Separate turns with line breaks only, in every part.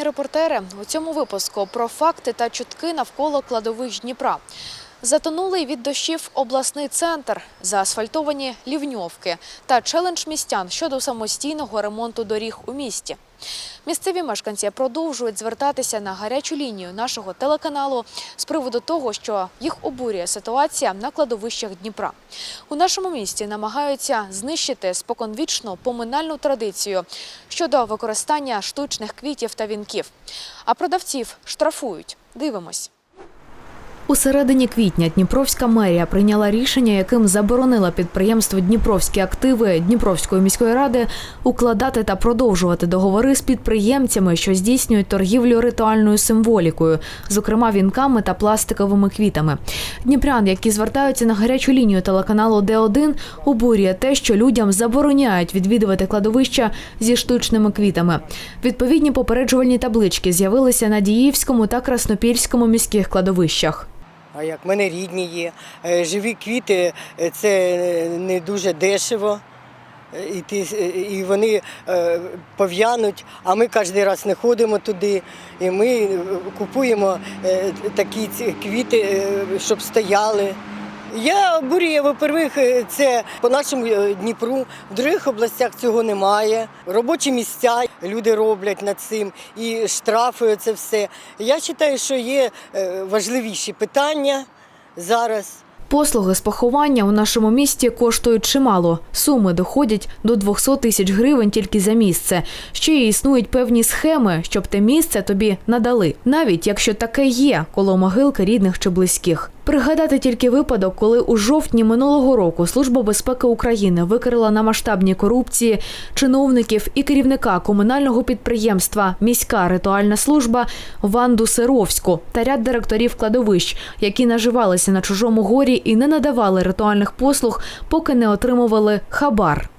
Народні репортери. У цьому випуску про факти та чутки навколо кладовищ Дніпра. Затонулий від дощів обласний центр, заасфальтовані лівньовки та челендж містян щодо самостійного ремонту доріг у місті. Місцеві мешканці продовжують звертатися на гарячу лінію нашого телеканалу з приводу того, що їх обурює ситуація на кладовищах Дніпра. У нашому місті намагаються знищити споконвічну поминальну традицію щодо використання штучних квітів та вінків. А продавців штрафують. Дивимось. У середині квітня Дніпровська мерія прийняла рішення, яким заборонила підприємству Дніпровські активи Дніпровської міської ради укладати та продовжувати договори з підприємцями, що здійснюють торгівлю ритуальною символікою, зокрема вінками та пластиковими квітами. Дніпрян, які звертаються на гарячу лінію телеканалу Д1, обурює те, що людям забороняють відвідувати кладовища зі штучними квітами. Відповідні попереджувальні таблички з'явилися на Діївському та Краснопільському міських кладовищах.
А як в мене рідні є. Е, Живі квіти е, це е, не дуже дешево. І, ти, і вони пов'януть, а ми кожен раз не ходимо туди. І ми купуємо такі квіти, щоб стояли. Я обурюю, во-первых, е, це по нашому е, Дніпру, в других областях цього немає. Робочі місця люди роблять над цим і штрафи це все. Я вважаю, що є е, важливіші питання зараз.
Послуги з поховання у нашому місті коштують чимало. Суми доходять до 200 тисяч гривень тільки за місце. Ще й існують певні схеми, щоб те місце тобі надали, навіть якщо таке є коло могилки рідних чи близьких. Пригадати тільки випадок, коли у жовтні минулого року Служба безпеки України викрила на масштабній корупції чиновників і керівника комунального підприємства Міська ритуальна служба Ванду Сировську та ряд директорів кладовищ, які наживалися на чужому горі і не надавали ритуальних послуг, поки не отримували хабар.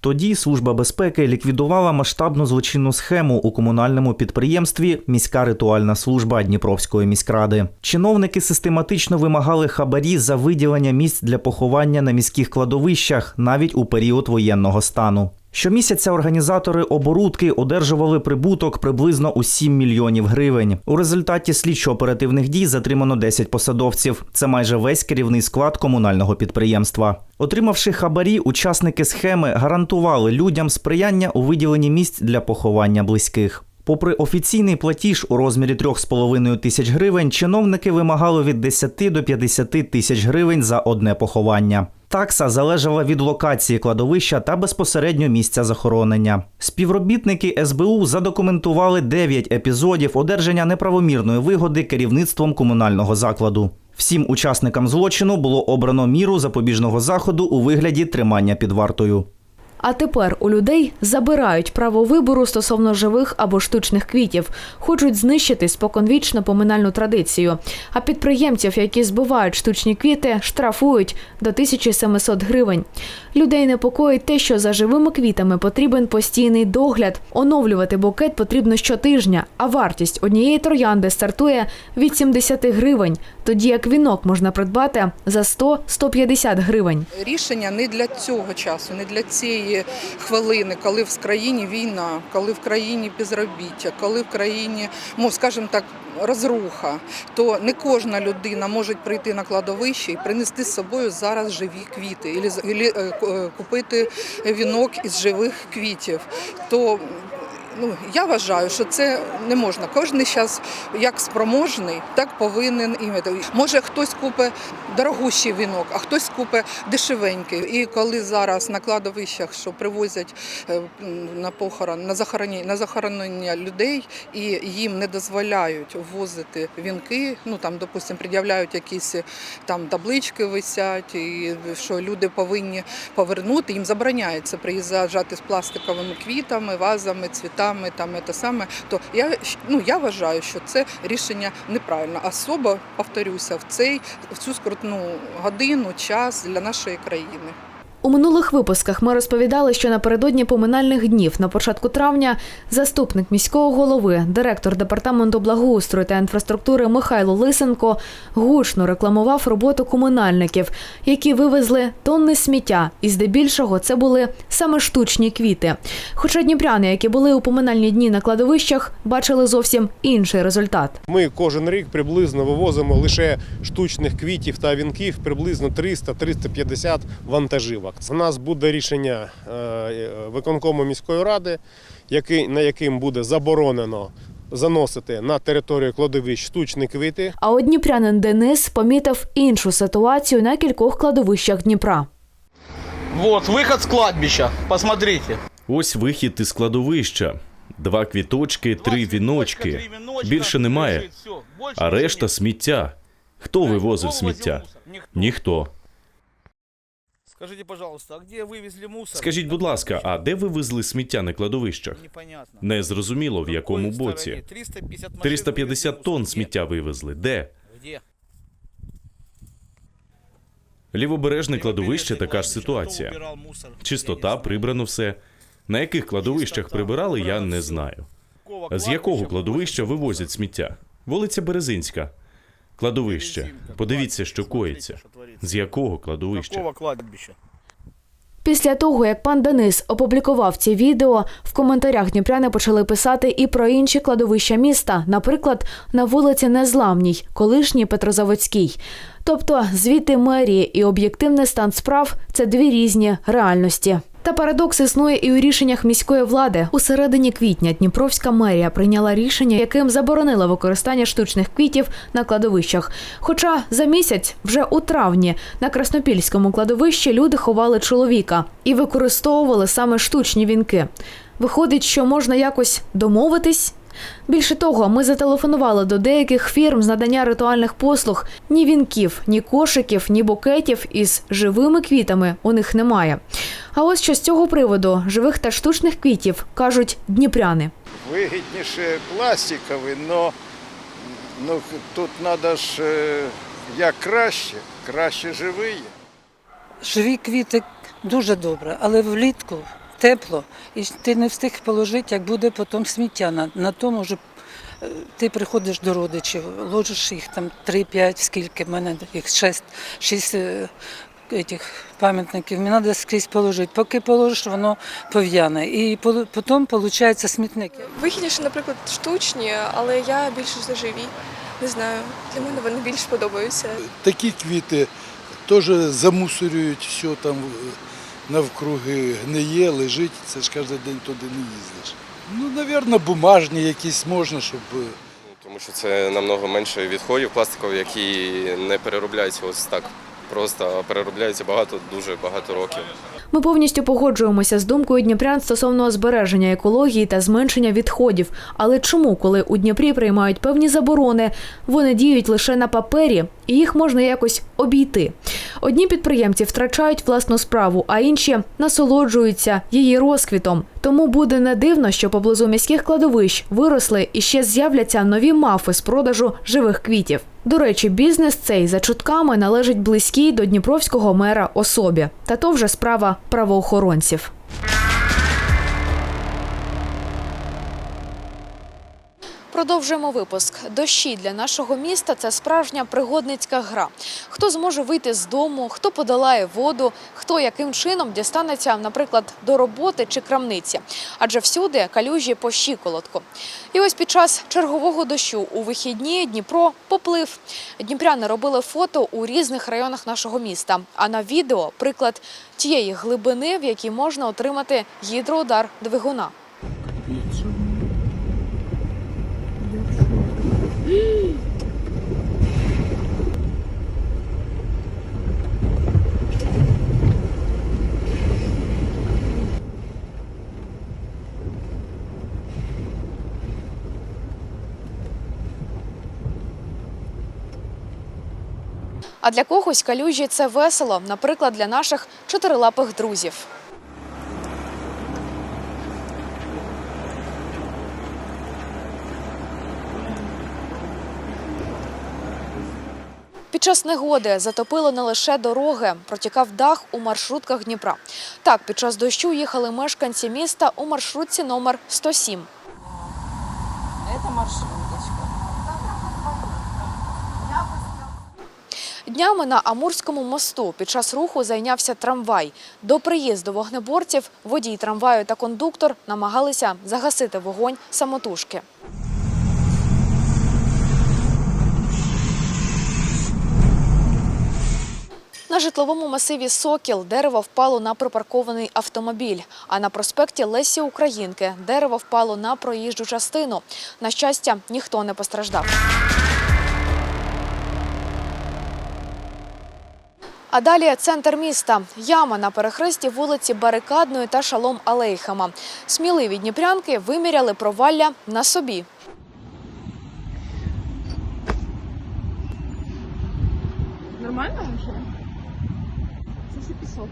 Тоді Служба безпеки ліквідувала масштабну злочинну схему у комунальному підприємстві Міська ритуальна служба Дніпровської міськради. Чиновники систематично вимагали хабарі за виділення місць для поховання на міських кладовищах навіть у період воєнного стану. Щомісяця організатори оборудки одержували прибуток приблизно у 7 мільйонів гривень. У результаті слідчо-оперативних дій затримано 10 посадовців. Це майже весь керівний склад комунального підприємства. Отримавши хабарі, учасники схеми гарантували людям сприяння у виділенні місць для поховання близьких. Попри офіційний платіж у розмірі 3,5 тисяч гривень, чиновники вимагали від 10 до 50 тисяч гривень за одне поховання. Такса залежала від локації кладовища та безпосередньо місця захоронення. Співробітники СБУ задокументували 9 епізодів одержання неправомірної вигоди керівництвом комунального закладу. Всім учасникам злочину було обрано міру запобіжного заходу у вигляді тримання під вартою.
А тепер у людей забирають право вибору стосовно живих або штучних квітів, хочуть знищити споконвічно поминальну традицію. А підприємців, які збивають штучні квіти, штрафують до 1700 гривень. Людей непокоїть те, що за живими квітами потрібен постійний догляд. Оновлювати букет потрібно щотижня, а вартість однієї троянди стартує від 70 гривень, тоді як вінок можна придбати за 100-150 гривень.
рішення не для цього часу, не для цієї хвилини, коли в країні війна, коли в країні безробіття, коли в країні, ну скажімо так, розруха, то не кожна людина може прийти на кладовище і принести з собою зараз живі квіти, і е, е, купити вінок із живих квітів. То Ну, я вважаю, що це не можна. Кожен зараз як спроможний, так повинен і може хтось купить дорогущий вінок, а хтось купить дешевенький. І коли зараз на кладовищах, що привозять е, на похорон, на захоронення, на захоронення людей, і їм не дозволяють ввозити вінки, ну там, допустимо, пред'являють якісь е, там таблички висять, і що люди повинні повернути, їм забороняється приїжджати з пластиковими квітами, вазами, цвітами, там це саме. То я ну я вважаю, що це рішення неправильно. Особа повторюся в цей в цю скрутну годину, час для нашої країни.
У минулих випусках ми розповідали, що напередодні поминальних днів на початку травня заступник міського голови, директор департаменту благоустрою та інфраструктури Михайло Лисенко гучно рекламував роботу комунальників, які вивезли тонни сміття, і здебільшого це були саме штучні квіти. Хоча дніпряни, які були у поминальні дні на кладовищах, бачили зовсім інший результат.
Ми кожен рік приблизно вивозимо лише штучних квітів та вінків приблизно 300-350 вантажівок. У нас буде рішення е, виконкому міської ради, який, на яким буде заборонено заносити на територію кладовищ штучні квіти.
А от дніпрянин Денис помітив іншу ситуацію на кількох кладовищах Дніпра.
Вот, выход с кладбища. Посмотрите.
Ось вихід із кладовища. Два квіточки, три віночки. Більше немає. А решта сміття. Хто вивозив сміття? Ніхто.
Скажите, пожалуйста, а где вывезли мусор?
Скажіть, будь ласка, а де ви везли сміття на кладовищах?
Непонятно.
Не зрозуміло в якому
какой
боці.
стороне? 350, машин
350
вывезли
тонн
мусор.
сміття вивезли. Де?
Нет. Где?
Лівобережне кладовище
Левобережное
така ж
кладбище.
ситуація.
Кто убирал мусор? Я
Чистота,
не знаю.
прибрано все. На яких кладовищах
Чистота,
прибирали, я
прибрано
не
все.
знаю.
Какого
З якого
кладбища
кладовища
вывозят
вивозять
мусор?
сміття? Вулиця Березинська. Кладовище. Подивіться, що коїться. З якого кладовища?
Кладбища?
Після того, як пан Денис опублікував ці відео, в коментарях дніпряни почали писати і про інші кладовища міста, наприклад, на вулиці Незламній, колишній Петрозаводській. Тобто звіти мерії і об'єктивний стан справ це дві різні реальності. Та парадокс існує і у рішеннях міської влади. У середині квітня Дніпровська мерія прийняла рішення, яким заборонила використання штучних квітів на кладовищах. Хоча за місяць, вже у травні, на Краснопільському кладовищі люди ховали чоловіка і використовували саме штучні вінки. Виходить, що можна якось домовитись. Більше того, ми зателефонували до деяких фірм з надання ритуальних послуг. Ні вінків, ні кошиків, ні букетів із живими квітами у них немає. А ось що з цього приводу живих та штучних квітів кажуть дніпряни.
Вигідніше пластиковий, но ну, тут треба ж е, як краще, краще живі.
Живі квіти дуже добре, але влітку тепло, і ти не встиг положити, як буде потім сміття. На, на тому ж е, ти приходиш до родичів, ложиш їх там 3-5, скільки в мене їх 6, 6 е, этих пам'ятників, мені треба скрізь положити. Поки положиш, воно пов'яне. І потім виходить смітник.
Вигідніше, наприклад, штучні, але я більше за живі. Не знаю, для мене вони більш подобаються.
такі квіти теж замусорюють, все там навкруги гниє, лежить, це ж кожен день туди не їздиш. Ну, мабуть, бумажні якісь можна, щоб е,
Тому що це намного менше відходів пластикових, які не переробляються ось так просто, а переробляються багато, дуже багато років.
Ми повністю погоджуємося з думкою дніпрян стосовно збереження екології та зменшення відходів. Але чому, коли у Дніпрі приймають певні заборони, вони діють лише на папері, і їх можна якось обійти? Одні підприємці втрачають власну справу, а інші насолоджуються її розквітом. Тому буде не дивно, що поблизу міських кладовищ виросли і ще з'являться нові мафи з продажу живих квітів. До речі, бізнес цей за чутками належить близькій до дніпровського мера особі. Та то вже справа правоохоронців. Продовжуємо випуск. Дощі для нашого міста це справжня пригодницька гра. Хто зможе вийти з дому, хто подолає воду, хто яким чином дістанеться, наприклад, до роботи чи крамниці. Адже всюди калюжі по щиколотку. І ось під час чергового дощу у вихідні Дніпро поплив. Дніпряни робили фото у різних районах нашого міста. А на відео приклад тієї глибини, в якій можна отримати гідроудар двигуна. А для когось калюжі це весело, наприклад, для наших чотирилапих друзів. Під час негоди затопило не лише дороги, протікав дах у маршрутках Дніпра. Так, під час дощу їхали мешканці міста у маршрутці номер 107.
Це маршруточка.
Днями на Амурському мосту під час руху зайнявся трамвай. До приїзду вогнеборців водій трамваю та кондуктор намагалися загасити вогонь самотужки. На житловому масиві Сокіл дерево впало на припаркований автомобіль. А на проспекті Лесі Українки дерево впало на проїжджу частину. На щастя, ніхто не постраждав. А далі центр міста. Яма на перехресті вулиці Барикадної та Шалом Алейхама. Сміливі дніпрянки виміряли провалля на собі.
Нормально вже? Це все пісок.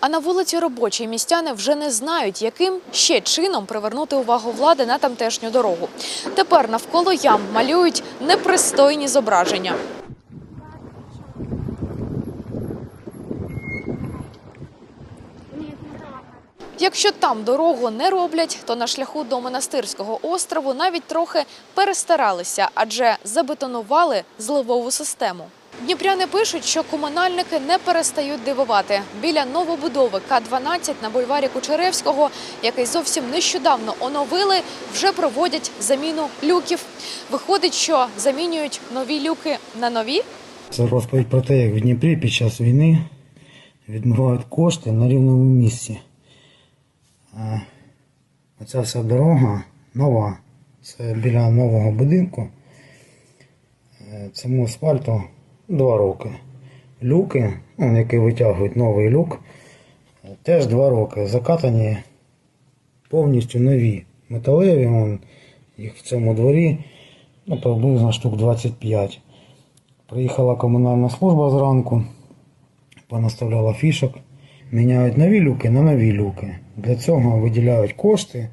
А на вулиці робочі містяни вже не знають, яким ще чином привернути увагу влади на тамтешню дорогу. Тепер навколо ям малюють непристойні зображення. Якщо там дорогу не роблять, то на шляху до монастирського острову навіть трохи перестаралися, адже забетонували зливову систему. Дніпряни пишуть, що комунальники не перестають дивувати. Біля новобудови К-12 на бульварі Кучеревського, який зовсім нещодавно оновили, вже проводять заміну люків. Виходить, що замінюють нові люки на нові.
Це розповідь про те, як в Дніпрі під час війни відмивають кошти на рівному місці. Оця вся дорога нова. Це біля нового будинку. Е, Цьому асфальту два роки. Люки, ну, які витягують новий люк, е, теж два роки. Закатані повністю нові. Металеві, вон, їх в цьому дворі ну, приблизно штук 25. Приїхала комунальна служба зранку, понаставляла фішок, міняють нові люки на нові люки. Для цього виділяють кошти.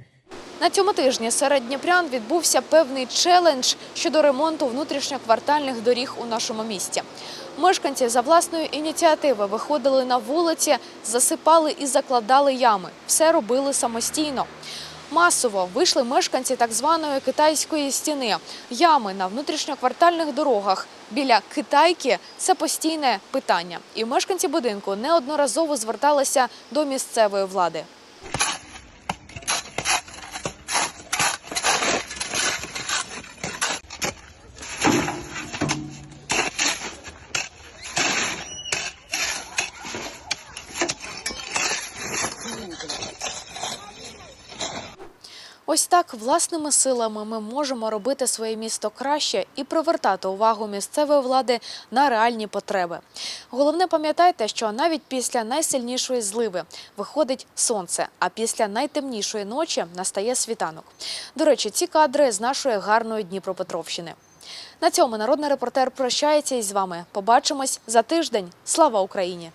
На цьому тижні серед дніпрян відбувся певний челендж щодо ремонту внутрішньоквартальних доріг у нашому місті. Мешканці за власної ініціативи виходили на вулиці, засипали і закладали ями. Все робили самостійно. Масово вийшли мешканці так званої китайської стіни. Ями на внутрішньоквартальних дорогах біля китайки це постійне питання. І мешканці будинку неодноразово зверталися до місцевої влади. Ось так власними силами ми можемо робити своє місто краще і привертати увагу місцевої влади на реальні потреби. Головне пам'ятайте, що навіть після найсильнішої зливи виходить сонце, а після найтемнішої ночі настає світанок. До речі, ці кадри з нашої гарної Дніпропетровщини. На цьому народний репортер прощається із вами. Побачимось за тиждень. Слава Україні!